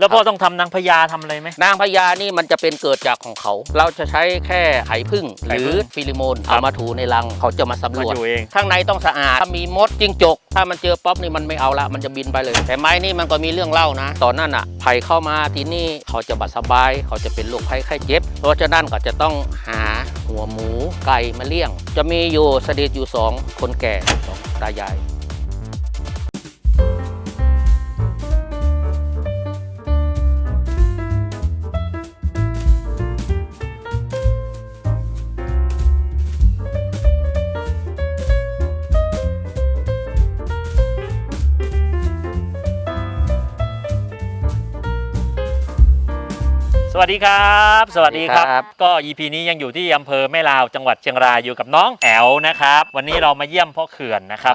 แล้วพ่อต้องทำนางพญาทำอะไรไหม นางพญานี่มันจะเป็นเกิดจากของเขา เราจะใช้แค่ไข่พึ่งหไข่รืผึ้องฟิลิโมนครับ เอามาถูในรังเขาจะมาสำรมาวจ อยู่เอง ข้างในต้องสะอาด ถ้ามีมดจิ้งจก ถ้ามันเจอป๊อปนี่มันไม่เอาละ มันจะบินไปเลย แต่ไม้นี่มันก็มีเรื่องเล่านะ ตอนนั้นอะไผ่เข้ามาที่นี่เขาจะบัดสบาย เขาจะเป็นโรคภัยไข้เจ็บ เพราะฉะนั้นก็จะต้องหาหัวหมูไก่มาเลี้ยง จะมีอยู่เสด็จอยู่สองคนแก่สองตายาย สวัสดีครับสวัสดีครับ สวัสดีครับ ก็ EP นี้ยังอยู่ที่อำเภอแม่ลาวจังหวัดเชียงรายอยู่กับน้องแอลนะครับ วันนี้เรามาเยี่ยมพ่อเขื่อนนะครับ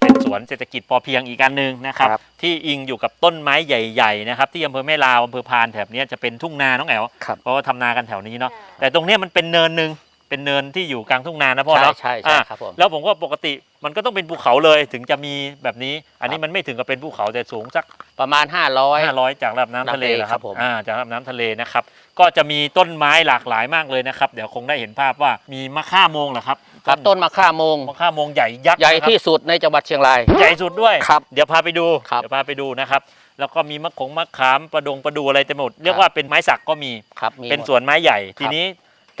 เป็นสวนเศรษฐกิจพอเพียงอีกอันหนึ่งนะครับ ครับ ที่อิงอยู่กับต้นไม้ใหญ่ๆนะครับที่อำเภอแม่ลาวอำเภอพานแถบเนี้ยจะเป็นทุ่งนาน้องแอลครับ เพราะว่าทำนากันแถวนี้เนาะแต่ตรงเนี้ยมันเป็นเนินหนึ่งเป็นเนินที่อยู่กลางทุ่งนานะพ่อใช่เนาะใช่ใช่อ่า ครับผม แล้วผมก็ปกติ มันก็ต้องเป็นภูเขาเลยถึงจะมีแบบนี้ อันนี้มันไม่ถึงกับเป็นภูเขาแต่สูงสักประมาณ 500 500 จากระดับน้ำทะเลน้ำทะเลเหรอคครัรับบผมอ่าจากระดับน้ำทะเลนะครับ ก็จะมีต้นไม้หลากหลายมากเลยนะครับ เดี๋ยวคงได้เห็นภาพว่ามีมะข่าโมงเหรอครับครับต้นมะข่าโมงมะข่าโมงใหญ่ยักษ์ใหญ่นะครับที่สุดในจังหวัดเชียงรายใหญ่สุดด้วยครับเดี๋ยวพาไปดูครับเดี๋ยวพาไปดูนะครับแล้วก็มีมะขงมะขามประดงประดูอะไรเต็มหมดเรียกว่าเป็นไม้สักก็มีครับมีเป็นหมดสวนไม้ใหญ่ครับทีนี้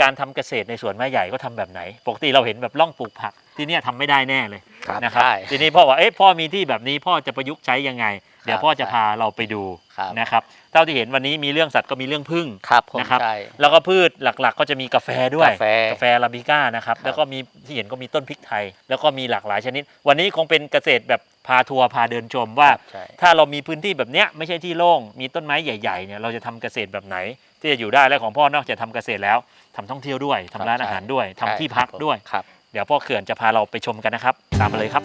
การทำเกษตรในสวนไม้ใหญ่ก็ทำแบบไหน ปกติเราเห็นแบบร่องปลูกผัก ที่เนี่ยทำไม่ได้แน่เลยครับนะครับ ใช่ ทีนี้พ่อว่าเอ๊ะพ่อมีที่แบบนี้พ่อจะประยุกต์ใช้ยังไง เดี๋ยวครับพ่อจะพาเราไปดูครับ นะครับเท่าที่เห็นวันนี้มีเรื่องสัตว์ก็มีเรื่องพึ่ง ครับผมนะครับ ใช่ แล้วก็พืชหลักๆ ก็จะมีกาแฟด้วยกาแฟแฟอาราบิก้านะครับ ครับแล้วก็มีที่เห็นก็มีต้นพริกไทย แล้วก็มีหลากหลายชนิด วันนี้คงเป็นเกษตรแบบพาทัวร์พาเดินชมว่าใช่ ถ้าเรามีพื้นที่แบบเนี้ยไม่ใช่ที่โล่ง มีต้นไม้ใหญ่ๆเนี่ยเราจะทำเกษตรแบบไหน ที่จะอยู่ได้และของพ่อ นอกจากทำเกษตรแล้วทำท่องเที่ยวด้วยทำร้านอาหารด้วยทำที่พักด้วย ครับเดี๋ยวพ่อเขื่อนจะพาเราไปชมกันนะครับ ตามมาเลยครับ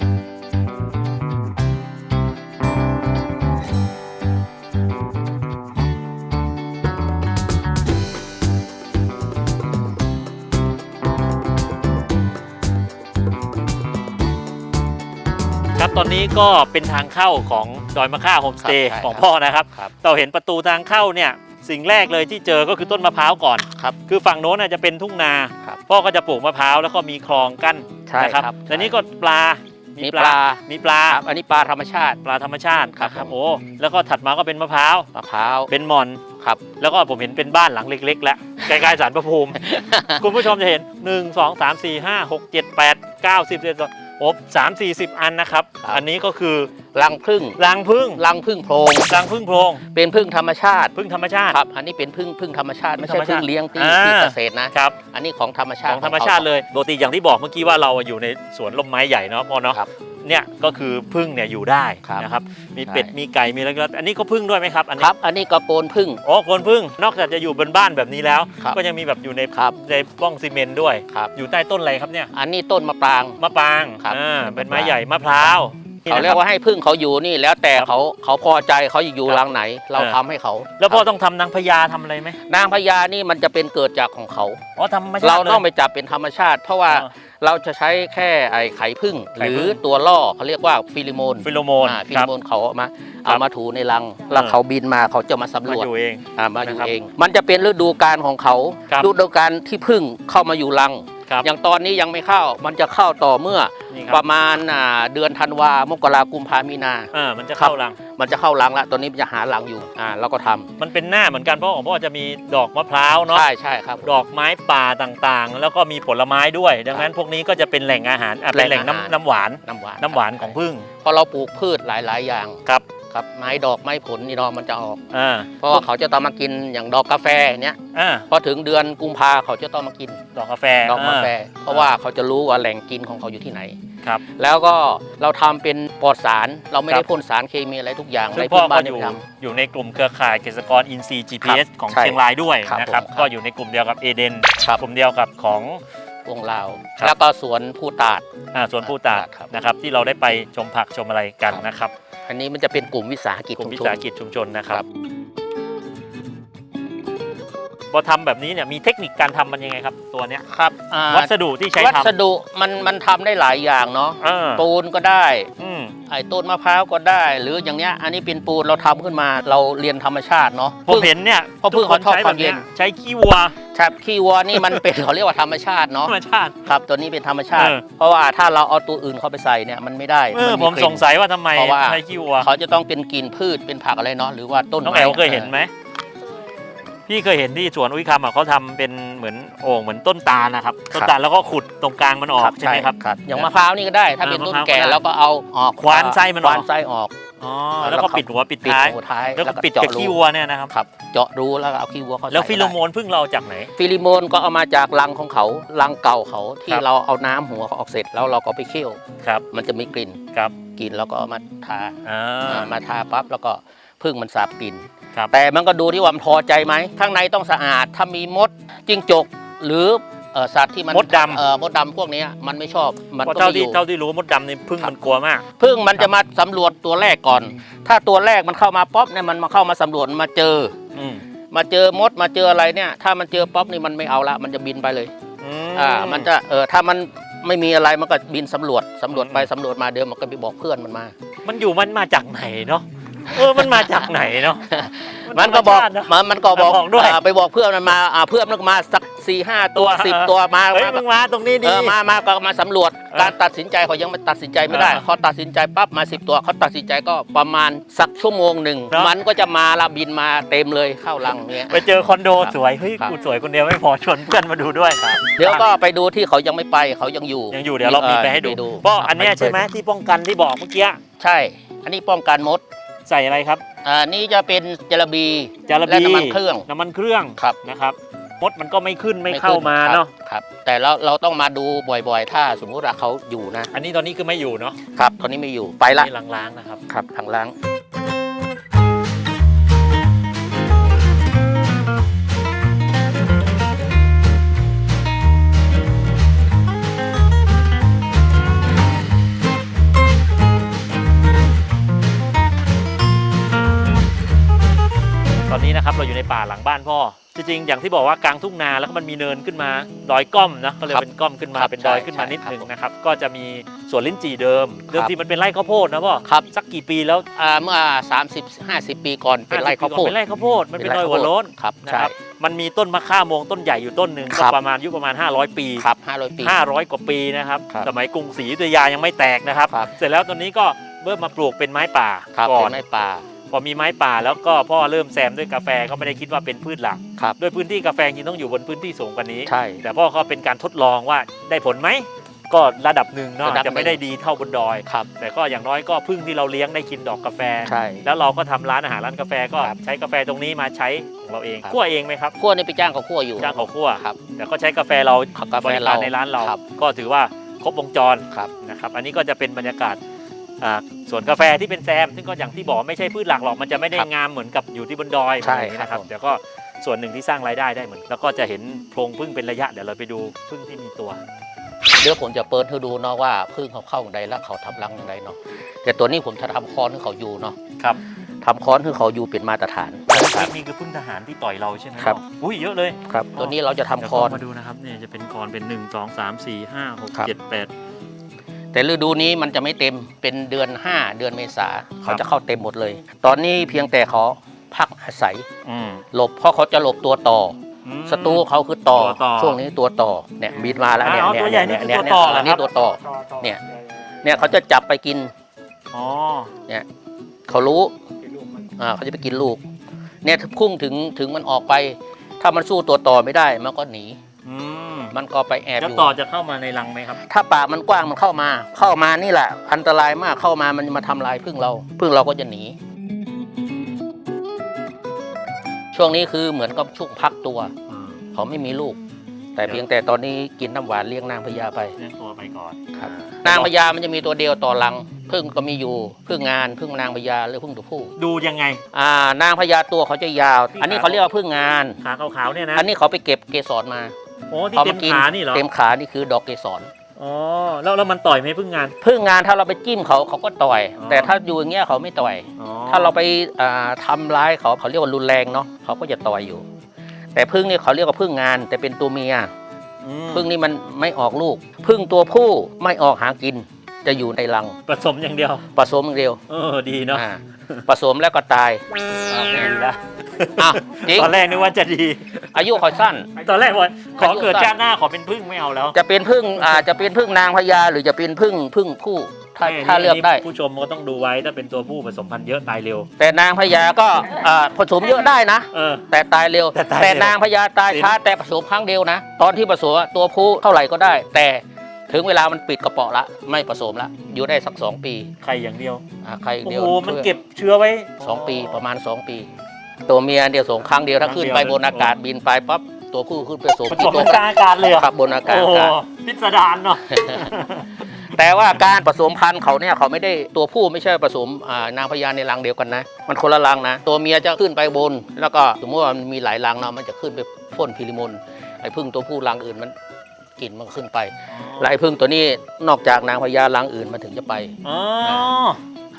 ครับตอนนี้ก็เป็นทางเข้าของดอยมะค่าโฮมสเตย์ครับใช่ของพ่อนะครับ ครับ เราเห็นประตูทางเข้าเนี่ย สิ่งแรกเลยที่เจอก็คือต้นมะพร้าวก่อนครับคือฝั่งโน้นน่ะจะเป็นทุ่งนา ครับพ่อก็จะปลูกมะพร้าวแล้วก็มีคลองกั้นใช่นะครับครับแล้วนี่ก็ปลา มีมีปลา มีปลา ครับอันนี้ปลาธรรมชาติ ปลาธรรมชาติครับนะครับผม โอ้ แล้วก็ถัดมาก็เป็นมะพร้าว มะพร้าวเป็นหมอน ครับ แล้วก็ผมเห็นเป็นบ้านหลังเล็ก ๆ แล้วใกล้ๆสารพระภูมิ คุณผู้ชมจะเห็น 1 2 3 4 5 6 7 8 9 10 11โอ้สามสี่สิบอันนะครับครับ อันนี้ก็คือรังพึ่งรังพึ่งรังพึ่งโพรงรังพึ่งโพรง เป็นพึ่งธรรมชาติพึ่งธรรมชาติครับ อันนี้เป็นพึ่งพึ่งธรรมชาติไม่พึ่ใช่งธรรมชาติพึ่งเลี้ยงที่อ่าที่เกษตรนะครับ อันนี้ของธรรมชาขติองธรรมชาติเลยปกติอย่างที่บอกเมื่อกี้ว่าเราอยู่ในสวนลมไม้ใหญ่เนาะพ่อเนาะครับ เนี่ยก็คือพึ่งเนี่ยอยู่ได้ครับนะครับ มีใช่เป็ดมีไก่ มีอะไรก็แล้วอันนี้ก็พึ่งด้วยไหมครับ อันคนี้รับอันนี้ก็โปนพึ่ง โอ้คนพึ่ง นอกจากจะอยู่บนบ้านแบบนี้แล้ว ครับก็ยังมีแบบอยู่ในครับ ในบ้องซีเมนต์ด้วย ครับ อยู่ใต้ต้นอะไรครับเนี่ย อันนี้ต้นมะปราง มะปรางครับอ่าเป็เป็นนไม้มะปราง ใหญ่มะพร้าวเขาเรียกว่าให้พึ่งเขาอยู่นี่แล้วแต่ครับเขาเขาพอใจเขาอยู่ครับ รังไหน เราเออทำให้เขาแล้วพ่อครับต้องทำนางพญาทำอะไรไหมนางพญานี่มันจะเป็นเกิดจากของเขา อ๋อทำธรรมชาติเราต้องลยไปจับเป็นธรรมชาติ เพราะว่าอ๋อ เราจะใช้แค่ไอ้ไข่พึ่ง ไข่หผึ้รืองตัวล่อเขาเรียกว่าฟิลิโมนฟิโลโมนอ่าฟิคลิรับ โมนเขาเอามาครับเอามาถูในรังแล้วเออเขาบินมาเขาจะมาสำรมาวจ อยู่เอง อ่ามาอยู่นะครับเอง มันจะเป็นฤดูกาลของเขาครับ ฤดูกาลที่พึ่งเข้ามาอยู่รัง ครับอย่างตอนนี้ยังไม่เข้ามันจะเข้าต่อเมื่อนี่คปรับระมาณอ่าเดือนธันวามกรากุมภามีนาอ่ามันจะเข้ารังมันจะเข้ารังแล้วตอนนี้มันจะหารังอยู่อ่าเราก็ทำมันเป็นหน้าเหมือนกันเพราะของพ่อจะมีดอกมะพร้าวเนาะใช่ใช่ครับดอกไม้ป่าต่างๆ แล้วก็มีผลไม้ด้วย ดังนั้นพวกนี้ก็จะเป็นแหล่งอาหารอะเป็นแหล่งแหล่งอาหารน้ำน้ำหวานน้ำหวานน้ำหวานของพึ่งเพราะเราปลูกพืชหลาย ๆ อย่างครับ ครับไม้ดอกไม้ผลนี่เนาะมันจะออก อ่าเพราะว่าเขาจะต้องมากินอย่างดอกกาแฟเนี้ยอ่าพอถึงเดือนกุมภาเขาจะต้องมากินดอกกาแฟดอกกาแฟ เพราะว่าเขาจะรู้ว่าแหล่งกินของเขาอยู่ที่ไหน ครับ แล้วก็เราทำเป็นปลอดสารเราไม่ครัได้บพ่นสารเคมีอะไรทุกอย่างซึ่ในงพ่พื้อนบ้าก็นอยู่ที่ท อยู่ในกลุ่มเครือข่ายเกษตรกรอินทรีย์ GPS ของใช่เชียงรายด้วยครับนะครับ ผมครับก็อยู่ในกลุ่มเดียวกับเอเดนำครับกลุ่มเดียวกับของวงลาวครับ แล้วก็สวนผู้ตาด อ่าสวนผู้ตาดครับนะครับที่เราได้ไปชมผักชมอะไรกันครับนะครับ อันนี้มันจะเป็นกลุ่มวิสาหกิจกลุ่มวิชุมชสานหกิจชุมชนนะครับ พอทำแบบนี้เนี่ยมีเทคนิคการทำมันยังไงครับ ตัวเนี้ยครับอ่าวัสดุที่ใช้วัทสดุมันมันทำได้หลายอย่างเนาะำเออปูนก็ได้ อืม ไอ้ต้นมะพร้าวก็ได้ หรืออย่างเนี้ยอันนี้เป็นปูนเราทำขึ้นมาเราเรียนธรรมชาติเนาะ ผมเห็นเนี่ยเพราะพึ่งเขาชอบใช้คแบวามบเนี้ยเย็น ใช้ขี้วัวครับขี้วัวนี่มันเป็น เขาเรียกว่าธรรมชาติธเนาะรรมชาติ ครับตัวนี้เป็นธรรมชาติ เออ เพราะว่าถ้าเราเอาตัวอื่นเข้าไปใส่เนี่ยมันไม่ได้เออนผมกลิ่น สงสัยว่าทำไมเพราะว่า ใช้ขี้วัว เขาจะต้องเป็นกลิ่นพืชเป็นผักอะไรเนาะหรือว่าต้นน้องไม้แอลเคยเห็นไหม พี่เคยเห็นที่สวนอุ้ยคำอะเขาทำเป็นเหมือนโอ่งเหมือนต้นตาลนะครับต้นตาลแล้วก็ขุดตรงกลางมันออกใช่ไหมครับ อย่างมะพร้าวนี่ก็ได้ ถ้าเป็นเออต้นมะพร้าวแก่ก็ได้แล้วก็เอาออกควานไส้มันออก ควานไส้ออกอ๋อแล้วก็ปิดหัวปิดปิดท้ายหัวท้ายแล้วก็ปิดเจาะกับรูขี้วัวเนี่ยนะครับครับ เจาะรูแล้วก็เอาขี้วัวเข้าใส่แล้วฟิโลโมก็ได้นพึ่งเราจากไหน ฟิลิโมนก็เอามาจากรังของเขารังเก่าเขาที่ครับเราเอาน้ำหัวเขาออกเสร็จแล้วเราก็ไปเคี่ยว ครับมันจะมีกลิ่นครับกลิ่นแล้วก็เอามาทาอ่า อ่ามาทาปั๊บแล้วก็พึ่งมันสาบกลิ่น ครับแต่มันก็ดูที่ว่ามันพอใจไหมข้างในต้องสะอาดถ้ามีมดจิ้งจกหรือเอ่อสัตว์ที่มันมดดำ เอ่อมดดำพวกเนี้ยมันไม่ชอบมันเพราะก็เท่าไม่อที่ยู่ เท่าที่รู้มดดำนี่พึ่งครับ มันกลัวมาก พึ่งมันจะมาสำรวจตัวแรกก่อน ถ้าตัวแรกมันเข้ามาป๊อปเนี่ยมันมาเข้ามาสำรวจมาเจอ อืมมาเจอมดมาเจออะไรเนี่ย ถ้ามันเจอป๊อปนี่มันไม่เอาละมันจะบินไปเลยอือ่ามันจะเออถ้ามันไม่มีอะไรมันก็บินสำรวจสำรวจไปอืมสำรวจมาเดี๋ยวมันก็ไปบอกเพื่อนมันมา มันอยู่มันมาจากไหนเนาะ เออมันมาจากไหนเนาะมันก็บอกธรรชาติเนอะมันมันก็บอกบอกด้วยาไปบอกเพื่อนมันมาอ่าเพื่อนมันก็มาสักสี่ห้าตัวตัวสิบเออตัวมาเฮ้ยมามึงมาตรงนี้เอดีอมามาก็มาสำรวจเออการตัดสินใจเขายังไม่ตัดสินใจไม่ได้เออเขาตัดสินใจปั๊บมาสิบตัวเขาตัดสินใจก็ประมาณสักชั่วโมงหนึ่งเนอะ มันก็จะมาละบินมาเต็มเลยเข้ารังเนี่ย ไปเจอคอนโดครับสวยเฮ้ยครับ กูสวยคนเดียวไม่พอชวนเพื่อนมาดูด้วยเดี๋ยวก็ไปดูที่เขายังไม่ไปเขายังอยู่ยังอยู่เดี๋ยวเรามีไปให้ดูไปดูเพราะอันเนี้ยใช่ไหมที่ป้องกันที่บอกเมื่อกี้ ใช่ อันนี้ป้องกันมด ใส่อะไรครับอ่านี่จะเป็นจระบีจาระและบีน้ำมันเครื่องน้ำมันเครื่องครับนะครับมดมันก็ไม่ขึ้นไม่เข้าขึ้นมาครับเนาะครับ แต่เราเราต้องมาดูบ่อยๆ ถ้าสมมุติว่าเขาอยู่นะ อันนี้ตอนนี้คือไม่อยู่เนาะครับ ตอนนี้ไม่อยู่ไปละนี่ล้างๆนะครับครับทางล้างต นนี้นะครับเราอยู่ในป่าหลังบ้านพ่อ จริงๆอย่างที่บอกว่ากลางทุ่งนาแล้วก็มันมีเนินขึ้นมาดอยก้อมนะก็เลยครับเป็นก้อมขึ้นมาครับเป็นดอยใช่ขึ้นมาใช่นิดหนึ่งครับนะครับก็จะมีสวนลิ้นจี่เดิมเดิมครับ ทีมันเป็นไร่ข้าวโพดนะพ่อครับสักกี่ปีแล้วอ่าเมื่อ30 50 ปีก่อนเป็นไร่ข้าวโพดเป็นไร่ข้าวโพดมันเป็นเป็นดไร่อยหัวโล้นครับนะใช่ ครับมันมีต้นมะข่าโมงต้นใหญ่อยู่ต้นหนึ่งคก็รับ ประมาณอายุประมาณ 500 ปี ครับ500ปี 500 กว่าปีนะครับ ครับสมัยกรุงศรีอยุธยายังไม่แตกนะครับ ครับ เสร็จแล้วตอนนี้ก็เริ่มมาปลูกเป็นไม้ป่าครับก่อเป็นนไม้ป่า พอมีไม้ป่าแล้วก็พ่อเริ่มแซมด้วยกาแฟก็ไม่ได้คิดว่าเป็นพืชหลักครับด้วยพื้นที่กาแฟจริงต้องอยู่บนพื้นที่สูงกว่านี้ ใช่ แต่พ่อก็เป็นการทดลองว่าได้ผลไหมก็ระดับหนึ่งเนาะระดับจะไม่ได้ดีเท่าบนดอย ครับ แต่ก็อย่างน้อยก็พึ่งที่เราเลี้ยงได้กินดอกกาแฟ ใช่ แล้วเราก็ทำร้านอาหารร้านกาแฟก็ครับใช้กาแฟตรงนี้มาใช้ของเราเองครับ คั่วเองไหมครับขั้วนี่ไปจ้างเขาขั้วอยู่ จ้างเขาคั่วครับ แต่ก็ใช้กาแฟเรากาแฟบริเราการในร้านเรา ครับ ก็ถือว่าครบวงจรครับ นะครับ อันนี้ก็จะเป็นบรรยากาศอ่า สวนกาแฟที่เป็นแซม ซึ่งก็อย่างที่บอกไม่ใช่พืชหลักหรอกมันจะไม่ได้ครับงามเหมือนกับอยู่ที่บนดอยใช่อะไรอย่างนี้นะครับครับผมเดี๋ยวก็ส่วนหนึ่งที่สร้างรายได้ได้เหมือนแล้วก็จะเห็นโพรงพึ่งเป็นระยะเดี๋ยวเราไปดูพึ่งที่มีตัว เดี๋ยวผมจะเปิดให้ดูเนาะว่าพึ่งเขาเข้าอย่างไรแล้วเขาทำรังอย่างไรเนาะแต่ตัวนี้ผมจะทำคอนให้เขาอยู่เนาะครับ ทำคอนให้เขาอยู่เป็นมาตรฐาน นี่คือพึ่งทหารที่ต่อยเราใช่ไหมครับ อุ้ยเยอะเลย ครับ ตัวนี้เราจะทำเดี๋ยวคอนมาดูนะครับเนี่ยจะเป็นคอนเป็น 1 2 3 4 5 6ครับ7 8 แต่ฤดูนี้มันจะไม่เต็มเป็นเดือน 5 เดือนเมษาครัเขาบจะเข้าเต็มหมดเลย ตอนนี้เพียงแต่เขาพักอาศัยอืมหลบเพราะเขาจะหลบตัวต่ออืมศัตรูเขาคือต่อตัวต่อช่วงนี้ตัวต่อเนี่ยบินมาแล้วเนี่ยอ๋อเนี่ยตัวใหญ่นี่เนี่ยคือเนี่ยตัวต่ออันนี้เหรอครับตัวต่อเนี่ยเนี่ยเขาจะจับไปกินอ๋อเขารู้อ่าเขาจะไปกินลูก เนี่ยพุ่งถึงถึงมันออกไป ถ้ามันสู้ตัวต่อไม่ได้มันก็หนีอื มมันก็ไปแอบอแล้วยู่ ต่อจะเข้ามาในรังไหมครับ ถ้าปากมันกว้างมันเข้ามา เข้ามานี่แหละ อันตรายมากเข้ามามันจะมาทำลายพึ่งเราพึ่งเราก็จะหนี ช่วงนี้คือเหมือนกับช่วงพักตัว เขาไม่มีลูก แต่เพียงแต่ตอนนี้กินน้ำหวานเลี้ยงนางพญาไป เลี้ยงตัวไปก่อนครับอ่นางพญามันจะมีตัวเดียวต่อรังพึ่งก็มีอยู่พึ่งงานพึ่งนางพญาหรือพึ่งตัวผู้ดูยังไง อ่านางพญาตัวเขาจะยาวที่อันนี้เขาเรียกว่าพึ่งงาน ขาขาวๆเนี่ยนะอันนี้เขาไปเก็บเกสรมา โอ้ที่เอาเต็มามกินขานี่เหรอเต็มขานี่คือดอกเกสรอ๋อแล้วแล้วมันต่อยไหมพึ่งงาน พึ่งงานถ้าเราไปจิ้มเขาเขาก็ต่อยอ๋อแต่ถ้าอยู่อย่างเงี้ยเขาไม่ต่อยอ๋อถ้าเราไปอ่าทำร้ายเขาเขาเรียกว่ารุนแรงเนาะเขาก็จะต่อยอยู่ แต่พึ่งนี่เขาเรียกว่าพึ่งงาน แต่เป็นตัวเมียอืมพึ่งนี่มันไม่ออกลูก พึ่งตัวผู้ไม่ออกหากิน จะอยู่ในรังผสมอย่างเดียวผสมอย่างเดียวเออดีเนาะอ่า ผสมแล้วก็ตายอ้าวดีละอ้าวจริงตอนแรกนึกว่าจะดี อายุเขาสั้น ตอนแรกว่าขออายุเกิดสั้นชาติหน้าขอเป็นพึ่งไม่เอาแล้วจะเป็นพึ่งอ่าจะเป็นพึ่งนางพญาหรือจะเป็นพึ่งพึ่งผู้ถ้าแม่ถ้าเลือกได้ ผู้ชมก็ต้องดูไว้ถ้าเป็นตัวผู้ผสมพันธุ์เยอะตายเร็ว แต่นางพญาก็อ่าผสมเยอะได้นะ เออ แต่ตายเร็ว แต่ตายเร็วนางพญาตายช้าแต่ผสมครั้งเดียวนะ ตอนที่ผสมตัวผู้เท่าไหร่ก็ได้ แต่ ถึงเวลามันปิดกระเป๋อละไม่ผสมละอยู่ได้สักสองปีไข่อย่างเดียวอ่าใครโอ้เดียวโหมันเก็บเชื้อไว้ สองปีประมาณสองปี ตัวเมียเดียวส่งครั้งเดียวถ้าครั้งขึ้นเดียวไปบนอากาศบินไปปั๊บตัวผู้ขึ้นไปส่งผที่สมตัวกลางอากาศเลยเหรอขับบนอากาศโอ้โหครับ พิสดารเนาะ แต่ว่าการผสมพันธุ์เขาเนี่ยเขาไม่ได้ตัวผู้ไม่ใช่ผสมอ่านางพญาในรังเดียวกันนะ มันคนละรังนะ ตัวเมียจะขึ้นไปบน แล้วก็สมมติว่ามันมีหลายรังเนาะมันจะขึ้นไปพ่นพิริมนไอ้พึ่งตัวผู้รังอื่นมัน กลิ่นมันขึ้นไปแล้วไอ้พึ่งตัวนี้นอกจากนางพญารังอื่นมันถึงจะไปอ๋อ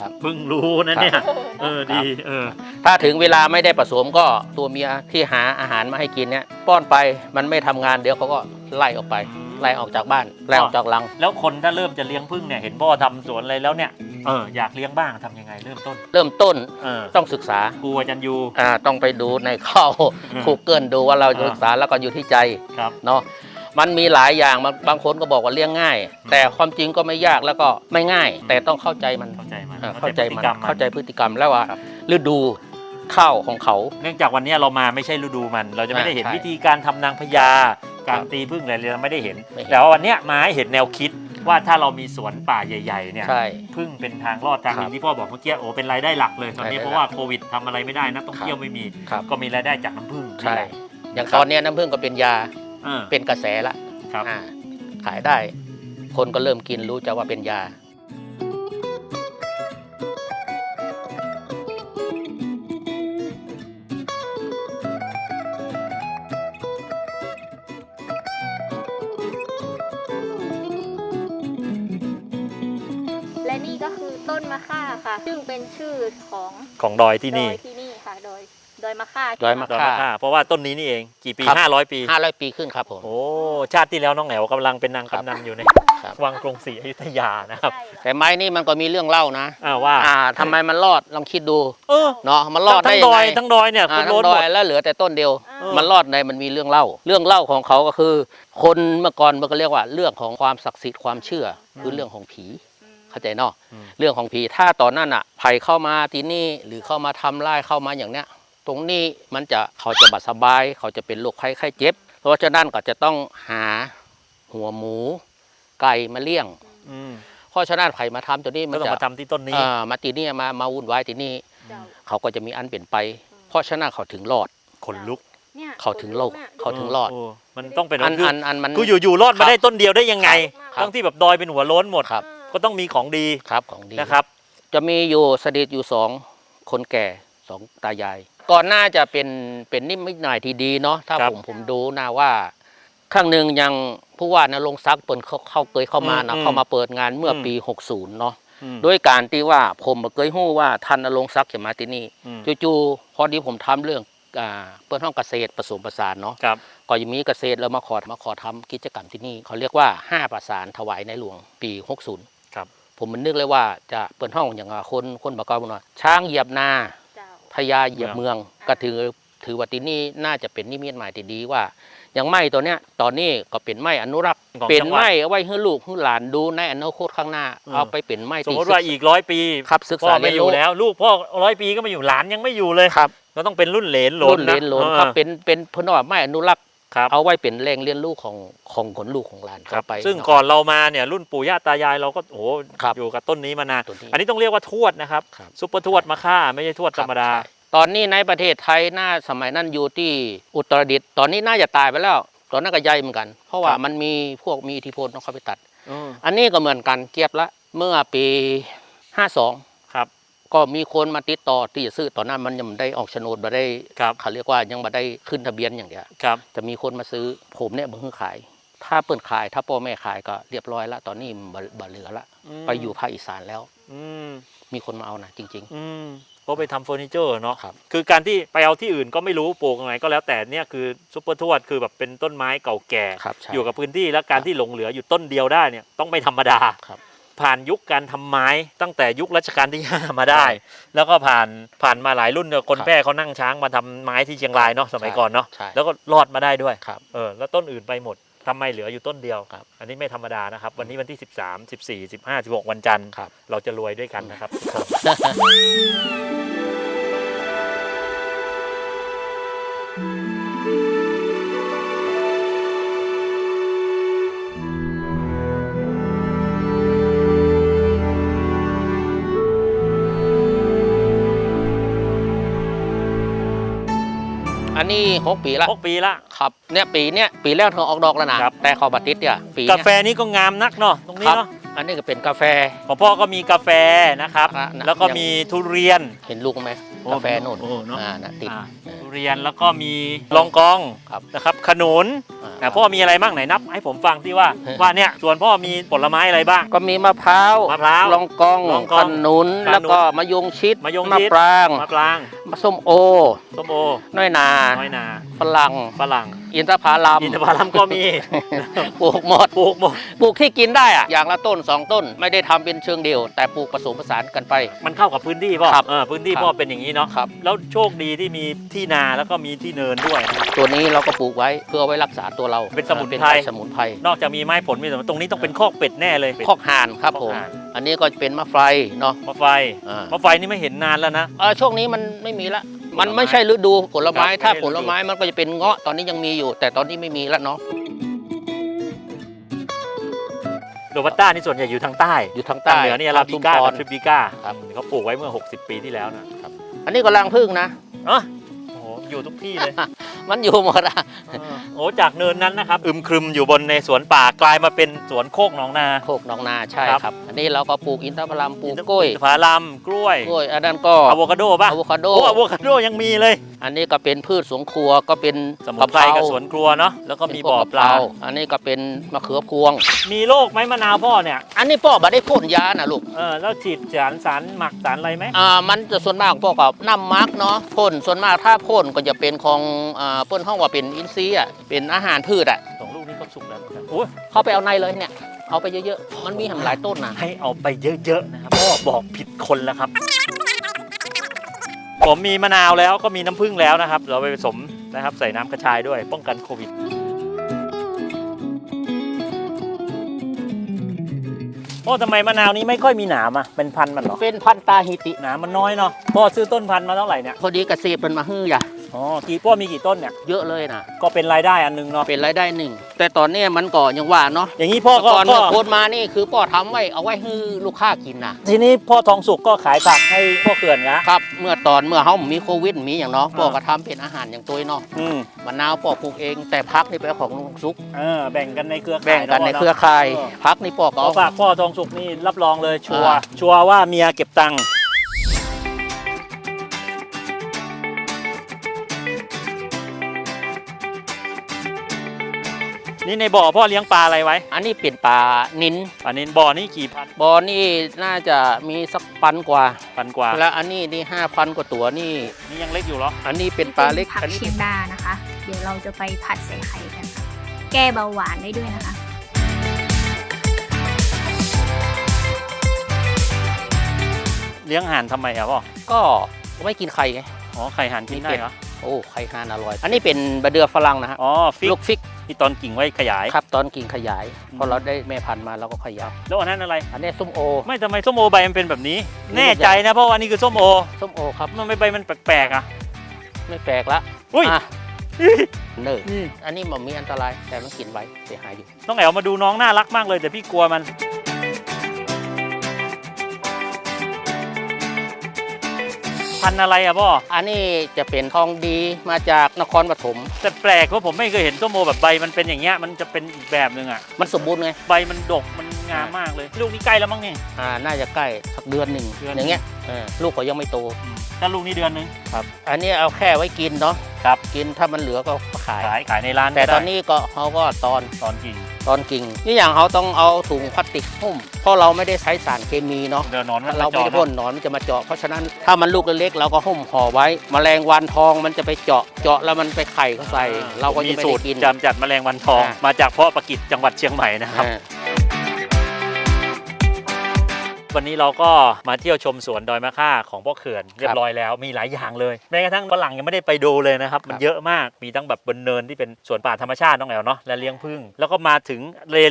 ครับเพิ่งรู้นะเนี่ยเออดีเออถ้าถึงเวลาไม่ได้ผสมก็ตัวเมียที่หาอาหารมาให้กินเนี่ยป้อนไปมันไม่ทำงานเดี๋ยวเขาก็ไล่ออกไปไล่ออกจากบ้านไล่ออกจากรัง แล้วคนถ้าเริ่มจะเลี้ยงพึ่งเนี่ยเห็นพ่อทำสวนอะไรแล้วเนี่ยเอออยากเลี้ยงบ้างทำยังไงเริ่มต้น เริ่มต้นเออต้องศึกษาครูอาจารย์ยูอ่าต้องไปดูในเข้าอืมคูเกิลดูว่าเราอ่าศึกษาแล้วก็อยู่ที่ใจครับเนาะ มันมีหลายอย่างบางบางคนก็บอกว่าเลี้ยงง่ายอืมแต่ความจริงก็ไม่ยากแล้วก็ไม่ง่าย แต่ต้องเข้าใจมันเข้าใจมันอ่าเข้าใจมันพฤติกรรเข้าใจพฤติกรรมแล้วว่าครับฤดูข้าวของเขา เนื่องจากวันเนี้ยเรามาไม่ใช่ฤดูมัน เราจะไม่ได้เห็นอ่าใช่วิธีการทำนางพญาการครับตีพึ่งอะไรเลยเราไม่ได้เห็น ไม่เห็น แต่ว่าวันเนี้ยมาให้เห็นแนวคิดว่าถ้าเรามีสวนป่าใหญ่ ๆ เนี่ย ใช่ พึ่งเป็นทางรอดทางหครันึ่บงที่พ่อบอกเมื่อกี้โอ้เป็นรายได้หลักเลยตอนนี้รายได้เพราะว่าโควิดทำอะไรไม่ได้นะต้องครับเที่ยวไม่มี ครับ ก็มีรายได้จากน้ำพึ่งใช่นี่แหละ อย่างครับตอนเนี้ยน้ำผึ้งก็เป็นยาเออเป็นกระแสละครับ อ่าขายได้ คนก็เริ่มกินรู้จักว่าเป็นยา และนี่ก็คือต้นมะค่าค่ะ ซึ่งเป็นชื่อของของดอยที่ดนี่อยที่นี่ค่ะ ดอยดอยมะค่าดอยมะ ดอยมะค่าเพราะว่าต้นนี้นี่เองกี่ปีครับ500ปี ห้าร้อยปีขึ้นครับผม โอ้ ชาติที่แล้วน้องแหวกำลังเป็นนางครับกำนันอยู่ในครับ วังกรุงศรีอยุธยานะครับ ใช่แต่ไม้นี่มันก็มีเรื่องเล่านะ อ่าว่าอ่าทำไมมันรอดลองคิดดูเออเนาะมันรอดได้ทั้งยัดงอยไงทั้งดอยเนี่ยอ่าคุณทั้โรงนดหมอด ยแล้วเหลือแต่ต้นเดียว เออ มันรอดในมันมีเรื่องเล่า เรื่องเล่าของเขาก็คือ คนเมื่อก่อนมันก็เรียกว่าเรื่องของความศักดิ์สิทธิ์ความเชื่อคือเรื่องของผีอืมเข้าใจเนาะอืม เรื่องของผีถ้าตอนนั้นอะภัยเข้ามาที่นี่หรือเข้ามาทำร้ายเข้ามาอย่างเนี้ย ตรงนี้มันจะเขาจะบัดสบาย เขาจะเป็นโรคไข้ไข้เจ็บ เพราะฉะนั้นก็จะต้องหาหัวหมู ไก่มาเลี้ยงอืมเพราะฉะนั้นไผ่มาทำตัวนี้มัก็นต้องจะมาทำที่ต้นนี้อ่ามาตีนี่มามาวุ่นวายที่นี่เจ้าเขาก็จะมีอันเป็นไป เพราะฉะนั้นเขาถึงรอดขนลุกเนี่ยเขาถึงโลกขนลุน่ะเขาถึงรอดโมันต้องเป็นอันคืออันอันมันคืออยู่อยู่รอดครัมาบได้ต้นเดียวได้ยังไงครับทั้งที่แบบดอยเป็นหัวโล้นหมดครับ ก็ต้องมีของดีครับของดีนะครับ จะมีอยู่เสด็จอยู่สองคนแก่สองตายาย ก่อนหน้าจะเป็นเป็นนิมิตหน่ายที่ดีเนาะถ้าครับผมผมดูนะว่าครั้งหนึ่งยังผู้ว่านรงค์ศักดิ์เปิดเข้าเข้าเคยเข้ามานะอืม เข้ามาเปิดงานเมื่ออมปี 60 เนาะอืมด้วยการที่ว่าผมเคยหู้ว่าท่านนรงค์ศักดิ์จะมาที่นี่อืมจู่ๆพอดีผมทำเรื่องอ่าเปิดห้องเกษตรผสมผสานเนาะครับก็ยังมีเกษตรแล้วมาขอมาขอทำกิจกรรมที่นี่เขาเรียกว่า 5 ประสานถวายในหลวงปี 60 ครับ ผมมันนึกเลยว่าจะเปิดห้องอย่างว่าคนคนบอกว่าหน่อยช้างเหยียบนาเจ้า พญาเหยียบเมือง ก็ถือถือว่าที่นี่น่าจะเป็นนิมิตหมายที่ดีว่า อย่างไม้ตัวเนี้ยตอนนี้ก็เป็นไม้อนุรักษ์ของเป็นจังหวัด ไม้เอาไว้ให้ลูกให้หลานดูในอนาคตข้างหน้าอืมเอาไปเป็นไม้สมที่มติว่าอีกร้อยปีครับศึกพ่อษาไม่เรียนอยู่รู้ แล้ว ลูกพ่อร้อยปีก็ไม่อยู่หลานยังไม่อยู่เลยครับ ก็ต้องเป็นรุ่นเหลนหลรุ่นนเลนโลนออครับเป็นเป็นเพนว่าไม้อนุรักษ์ ครับเอาไว้เป็นแรงเรียนรู้ของของคนลูกของหลานครับต่อไป ซึ่งเนาะก่อนเรามาเนี่ยรุ่นปู่ย่าตายายเราก็โอ้โหครับอยู่กับต้นนี้มานานตัวนี้อันนี้ต้องเรียกว่าทวดนะครับครับซุปเปอร์ทวดมาฆ่าไม่ใช่ทวดธรรมดาใช่ตอนนี้ในประเทศไทยน่าสมัยนั้นอยู่ที่อุตรดิตถ์ตอนนี้น่าจะตายไปแล้ว ตอนนั้นก็ใหญ่เหมือนกัน เพราะว่าครับมันมีพวกมีอิทธิพลต้องเข้าไปตัดอืมอันนี้ก็เหมือนกันเกียบละเมื่อปี52ครับ ก็มีคนมาติดต่อที่จะซื้อตอนนั้นมันยังไม่ได้ออกโฉนดมาได้ครับเขาเรียกว่ายังมาได้ขึ้นทะเบียนอย่างเดียวครับจะมีคนมาซื้อผมเนี่ยมึงขาย ถ้าเปิดขายถ้าพ่อแม่ขายก็เรียบร้อยละตอนนี้มันบ่บ่เหลือละมไปอยู่ภาคอีสานแล้วอืมมีคนมาเอานะจริงอืมเพราะไปทำเฟอร์นิเจอร์เนาะครับคือการที่ไปเอาที่อื่นก็ไม่รู้ปลูกยังไงก็แล้วแต่เนี่ยคือซุปเปอร์ทวดคือแบบเป็นต้นไม้เก่าแก่ ครับใช่อยู่กับพื้นที่และการที่หลงเหลืออยู่ต้นเดียวได้เนี่ยต้องไม่ธรรมดา ครับ ผ่านยุคการทำไม้ตั้งแต่ยุครัชกาลที่ 5 มาได้ แล้วก็ผ่านผ่านมาหลายรุ่นเนี่ยคนครับแพร่เขานั่งช้างมาทำไม้ที่เชียงรายเนาะสมัยก่อนเนาะใช่แล้วก็รอดมาได้ด้วยครับเออแล้วต้นอื่นไปหมดทำไมเหลืออยู่ต้นเดียวครับอันนี้ไม่ธรรมดานะครับ วันนี้วันที่ 13 14 15 16 วันจันทร์ครับเราจะรวยด้วยกันนะครับ นี้หกปีละหกปีละ ครับเนี่ยปีเนี้ยปีแรกเธอออกดอกแล้วนะครับ แต่เขาบัติดเนี่ยปีกาเนี้ยแฟนี้ก็งามนักเนาะตรงนี้ครับเนาะอันนี้ก็เป็นกาแฟ ของพ่อก็มีกาแฟนะครับอะนะแล้วก็มีทุเรียนเห็นลูกไหมโอ้กาแฟนู่นโอ้เนอะอ่านะติดอ่า เออทุเรียนแล้วก็มีลองกองครับนะครับขนุนอ่าอะพ่อมีอะไรบ้างไหนนับ ให้ผมฟังที่ว่าเออว่าเนี่ยส่วนพ่อมีผลไม้อะไรบ้าง ก็มีมะพร้าวมะพร้าวลองกองลองกของนุนขนุน แล้วก็มะยงชิดมะยงชิดปรางมะปรางมะส้มโอ ส้มโอน้อยนาน้อยนาฝรั่งฝรั่งอินทผลัมอินทผลัมก็มีปลูกหมดปลูกหมดปลูกที่กินได้อะอย่างละต้นสองต้นไม่ได้ทำเป็นเชิงเดียว แต่ปลูกผสมผสานกันไป มันเข้ากับพื้นที่พ่อครับเออพื้นที่ครับพ่อเป็นอย่างนี้เนาะครับ แล้วโชคดีที่มีที่นาแล้วก็มีที่เนินด้วยนะครับตัวนี้เราก็ปลูกไว้เพื่อเอาไว้รักษาตัวเราเป็นสมุนไพรเป็นสมุนไพร นอกจากมีไม้ผลมีสวนตรงนี้ต้องเป็นคอกเป็ดแน่เลยเป็ดคอกห่านครับคอกผมห่านอันนี้ก็เป็นมะไฟเนาะ มะไฟอ่ามะไฟนี่ไม่เห็นนานแล้วนะเอ่อช่วงนี้มันไม่มีละมันไม่ใช่ฤดูผลไม้ครับถ้าไม่ใช่ผลไม้มันก็จะเป็นเงาะตอนนี้ยังมีอยู่ แต่ตอนนี้ไม่มีแล้วเนาะโรบัสต้านี่ส่วนใหญ่อยู่ทางใต้ อยู่ทางทางใต้เหนือนี่อาราบิชุมก้าพกัรบทริปิก้าครับเขาปลูกไว้เมื่อ 60 ปีที่แล้วนะอันนี้ก็รังพึ่งนะ อ๋อโอ้โหอยู่ทุกที่เลย มันอยู่หมดอะเออ โอ้จากเนินนั้นนะครับอึมครึมอยู่บนในสวนป่ากลายมาเป็นสวนโคกหนองนา โคกหนองนาใช่ครับครับ อันนี้เราก็ปลูกอินทผลัมปลูกกล้วยผาลัมกล้วยกล้วยอันนั้นก็อะโวคาโดป่ะอะโวคาโดโอ้อะโวคาโดยังมีเลย อันนี้ก็เป็นพืชสวนครัวก็เป็นสมุนไพรกับสวนครัวเนาะแล้วก็มีบ่อปลาเป็นพวกกะเพรอันนี้ก็เป็นมะเขือพวง มีโรคไหมมะนาวพ่อเนี่ยอันนี้พ่อบ่ได้พ่นยานะลูกเออแล้วฉีดสารสารหมักสารอะไรไหมอ่ามันจะส่วนมากพวกกับน้ำมักเนาะพ่นส่วนมากถ้าพ่นก็จะเป็นของอ่าเปิ้นห้องว่าเป็นอินทรีย์อะเป็นอาหารพืชอะสองลูกนี้ก็สุกแล้วโอ้ยเขาไปเอาในเลยเนี่ย เอาไปเยอะๆ มันมีทำหลายต้นนะให้เอาไปเยอะๆนะครับพ่อบอกผิดคนแล้วครับ ผมมีมะนาวแล้วก็มีน้ำผึ้งแล้วนะครับ เราไปผสมนะครับใส่น้ำกระชายด้วยป้องกันโควิด พ่อทำไมมะนาวนี้ไม่ค่อยมีหนามอะ เป็นพันธุ์มันเหรอ เป็นพันธุ์ตาฮิติ หนามมันน้อยเนาะ พ่อซื้อต้นพันธุ์มาเท่าไหร่เนี่ย พอดีเกษตรเป็นมาฮื้ออย่า อ๋อกี่พ่อมีกี่ต้นเนี่ย เยอะเลยนะก็เป็นรายได้อันหนึงเนาะ เป็นรายได้หนึ่ง แต่ตอนนี้มันก็ยังว่าเนาะอย่างนี้พ่อก็ก่อนก็เมื่อโคนมานี่คือพ่อทำไว้เอาไว้ให้ลูกค้ากินนะทีนี้พ่อทองสุกก็ขายผักให้พ่อเขื่อนนะครับ เมื่อตอนเมื่อเขามีโควิดมีอย่างเนาะพ่อก็ทำเป็นอาหารอย่างตัวเนาะอืมมะนาวพ่อปลูกเอง แต่พักนี่เป็นของลุงซุก เออแบ่งกันในเครือข่ายแบ่งกันในะเครือข่ายเออพักนี่พ่อก็ขอเอาฝากพ่อทองสุกนี่รับรองเลยชัวร์อ่า ชัวร์ว่าเมียเก็บตังค์ นี่ในบ่อพ่อเลี้ยงปลาอะไรไว้ อันนี้เป็นปลานินปลานินบ่อนี่กี่พันบอนี่น่าจะมีสักพันกว่า พันกว่า แล้วอันนี้นี่ห้าพันกว่าตัวนี่ นี่ยังเล็กอยู่เหรอ อันนี้เป็นปลาเล็กผักอันนี้เชียงดานะคะ เดี๋ยวเราจะไปผัดใส่ไข่กันค่ะแก้เบาหวานได้ด้วยนะคะเลี้ยงห่านทำไมอะพ่อก็ไม่กินไข่ไง อ๋อ ไข่ห่านกินได้เหรอ โอ้ไข่ฮานอร่อย อันนี้เป็นบะเดือฝรั่งนะฮะอ๋อฟิกลูกฟิกที่ตอนกิ่งไว้ขยายครับตอนกิ่งขยายพอเราได้แม่พันธุ์มาเราก็ขยายแล้วอันนั้นอะไร อันนี้ส้มโอ ไม่ทำไมส้มโอใบมันเป็นแบบนี้นี่แน่ใจนะเพราะว่านี่คือส้มโอส้มโอครับมันไม่ใบมันแปลกๆอะไม่แปลกละอุ้ยอะเนออันนี้มันมีอันตรายแต่มันกินไว้เสียหายอยู่น้องแอลมาดูน้องน่ารักมากเลยแต่พี่กลัวมัน พันธุ์อะไรอะพ่ออันนี้จะเป็นทองดีมาจากนครปฐมแต่แปลกเพราะผมไม่เคยเห็นส้มโอแบบใบมันเป็นอย่างเงี้ยมันจะเป็นอีกแบบหนึ่งอะมันสมบูรณ์ไงใบมันดกมันงามมากเลย ลูกนี้ใกล้แล้วมั้งนี่ อ่าน่าจะใกล้สักเดือนหนึ่งเดือนอย่างเงี้ยเออลูกก็ยังไม่โตอืมถ้าลูกนี้เดือนหนึงอันนี้เอาแค่ไว้กินเนาะครับ กินถ้ามันเหลือก็ขาย ขายขายในร้านแต่ก็ได้ตอนนี้ก็เขาก็ตอนตอนกิ่ง ตอนกิ่งนี่อย่างเขาต้องเอาถุงพลาสติกหุ้มเพราะเราไม่ได้ใช้สารเคมีเนาะเดี๋ยวนอนมันเรามาไม่เจาะได้พ่นหนอนมันจะมาเจาะเพราะฉะนั้นถ้ามันลูกเล็กๆเราก็หุ้มห่อไว้ แมลงวันทองมันจะไปเจาะเจาะแล้วมันไปไข่เข้าใส่ เราก็จะมีไม่สูได้ตรกินจำจัดแมลงวันทองอ่ามมาจากเพาะประกิจจังหวัดเชียงใหม่นะครับอ่า วันนี้เราก็มาเที่ยวชมสวนดอยมะค่าของพ่อเขื่อนเรียบร้อยแล้วมีหลายอย่างเลยแม้กระทั่งฝรั่งยังไม่ได้ไปดูเลยนะครับมันเยอะมากมีทั้งแบบบนเนินที่เป็นสวนป่าธรรมชาติน้องแอลเนาะและเลี้ยงผึ้งแล้วก็มาถึง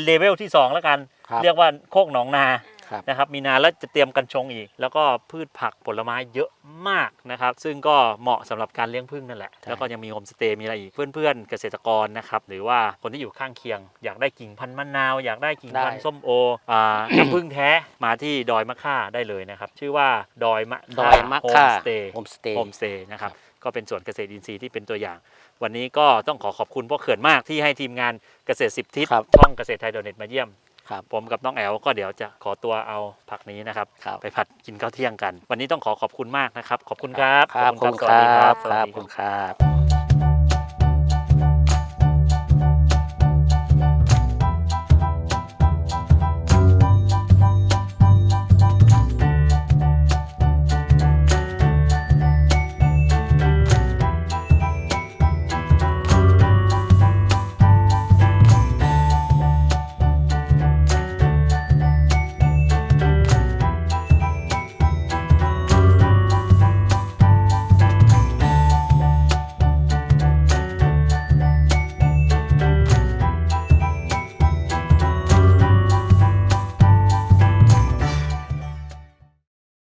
เลเวลที่ 2 แล้วกันครับเรียกว่าโคกหนองนา ครับ นะครับ มีนาแล้วจะเตรียมกันชงอีก แล้วก็พืชผักผลไม้เยอะมากนะครับ ซึ่งก็เหมาะสำหรับการเลี้ยงผึ้งนั่นแหละ ใช่ แล้วก็ยังมีโฮมสเตย์มีอะไรอีก เพื่อนๆ เกษตรกรนะครับ หรือว่าคนที่อยู่ข้างเคียง อยากได้กิ่งพันธุ์มะนาว อยากได้กิ่งพันธุ์ส้มโออ่า น้ำผึ้งแท้มาที่ดอยมะค่าได้เลยนะครับ ชื่อว่าดอยมะดอยมะค่าโฮมสเตย์ โฮมสเตย์ โฮมสเตย์นะครับก็เป็นสวนเกษตรอินทรีย์ที่เป็นตัวอย่าง วันนี้ก็ต้องขอขอบคุณพ่อเขื่อนมากที่ให้ทีมงานเกษตรสิบทิศครับ ช่องเกษตรไทยโดเน็ตมาเยี่ยม ครับ ผมกับน้องแอลก็เดี๋ยวจะขอตัวเอาผักนี้นะครับ ครับไปผัดกินข้าวเที่ยงกัน วันนี้ต้องขอขอบคุณมากนะครับ ขอบคุณครับครับขขออบบคุคุณณคครัรับบสวัสครับดีขอบคุณครับ